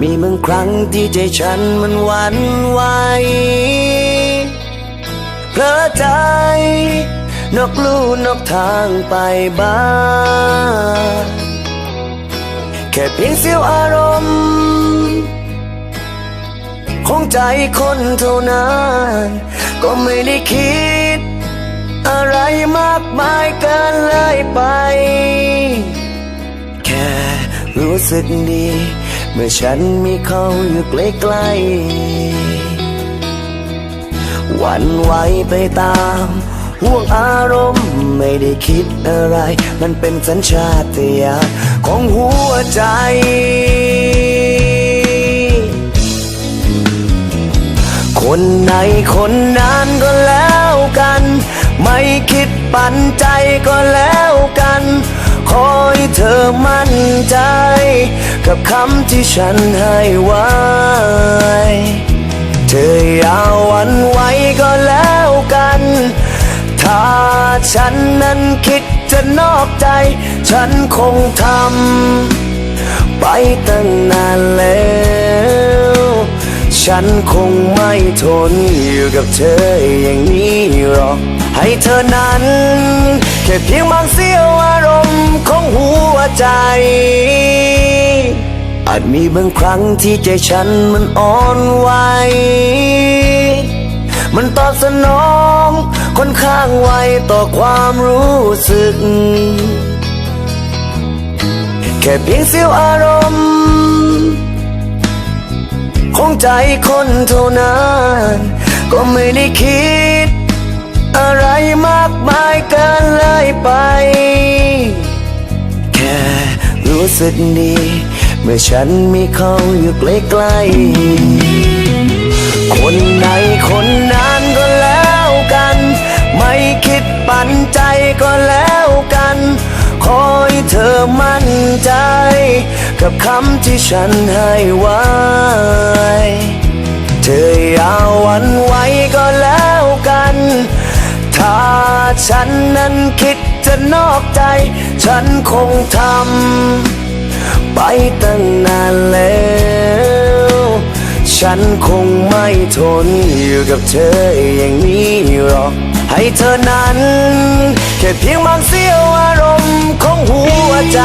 มีบางครั้งที่ใจฉันมันหวั่นไหวเพลอใจ นกลู่นกทางไปบ้างแค่เพียงเสี้ยวอารมณ์ของใจคนเท่านั้น ก็ไม่ได้คิด อะไรมากมายเกินเลยไป แค่รู้สึกดี เมื่อฉันมีเขาอยู่ใกล้ๆวันไหวไปตามห่วงอารมณ์ไม่ได้คิดอะไร มันเป็นสัญชาตญาณของหัวใจ คนไหนคนนั้นก็แล้วกัน ไม่คิดปันใจก็แล้วกัน อให้เธอมั่นใจ กับคำที่ฉันให้ไว้ เธออย่าหวันไหวก็แล้วกัน ถ้าฉันนั้นคิดจะนอกใจ ฉันคงทำไปตั้งนานแล้ว ฉันคงไม่ทนอยู่กับเธออย่างนี้หรอก ให้เธอนั้น แค่เพียงบางเสี้ยวอารมณ์ของหัวใจ อาจมีบางครั้งที่ใจฉันมันอ่อนไหว มันตอบสนองค่อนข้างไวต่อความรู้สึก แค่เพียงเสี้ยวอารมณ์ ใจคนเท่านั้นก็ไม่ได้คิด อะไรมากมายเกินเลยไป แค่รู้สึกดี เมื่อฉันมีเขาอยู่ใกล้ๆคนไหนคนนั้นก็แล้วกัน ไม่คิดปันใจก็แล้วกันขอให้เธอมั่นใจ กับคำที่ฉันให้ไว้ ฉันนั้นคิดจะนอกใจ ฉันคงทำไปตั้งนานแล้ว ฉันคงไม่ทนอยู่กับเธออย่างนี้หรอก ให้เธอนั้น แค่เพียงบางเสี้ยวอารมณ์ของหัวใจ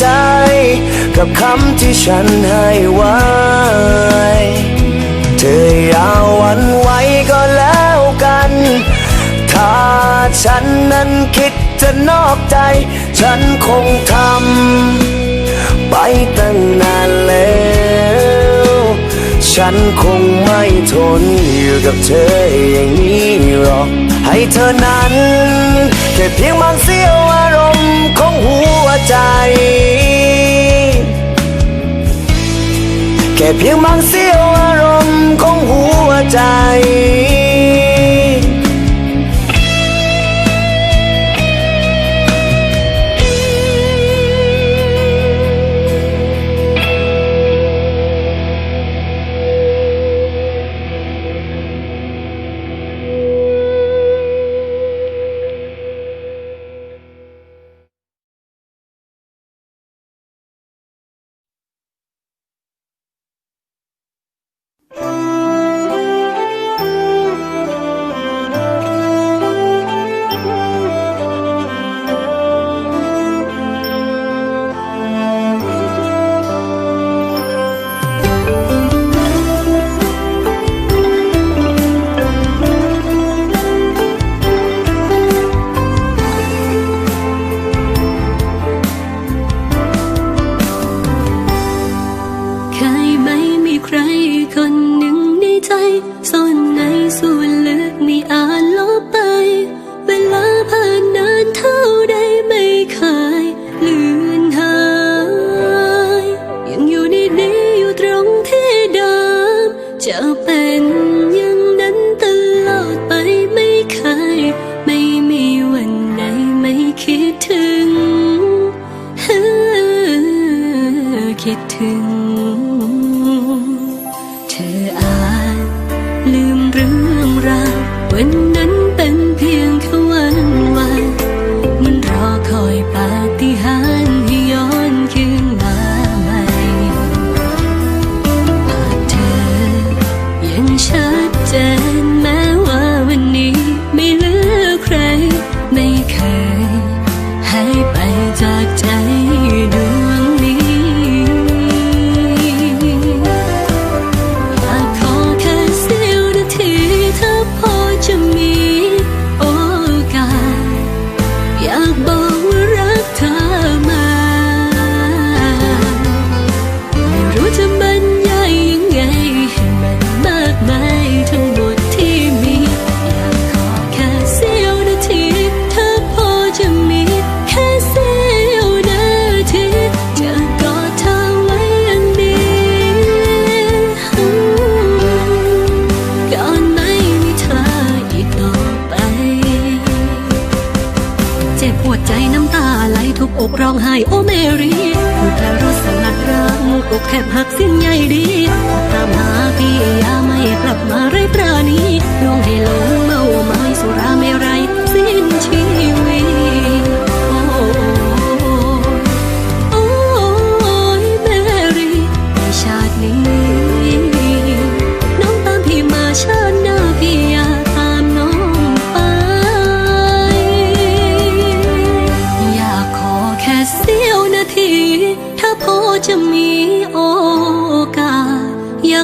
ใจ กับคำที่ฉันให้ไว้ เธออย่าหวันไหวก็แล้วกัน ถ้าฉันนั้นคิดจะนอกใจ ฉันคงทำไปตั้งนานแล้ว ฉันคงไม่ทนอยู่กับเธออย่างนี้หรอก ให้เธอนั้นแค่เพียงบางเสี้ยวอารมณ์ ของหัวใจ แค่เพียงบางเสี้ยวอารมณ์ของหัวใจ แคบหักสิ้นใหญ่ดีออกตามหาพี่ยาไม่กลับมาไรปราณีดวงให้หลงเมาไม้สุราไม่ไร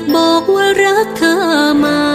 ากบอกว่ารักเธอมา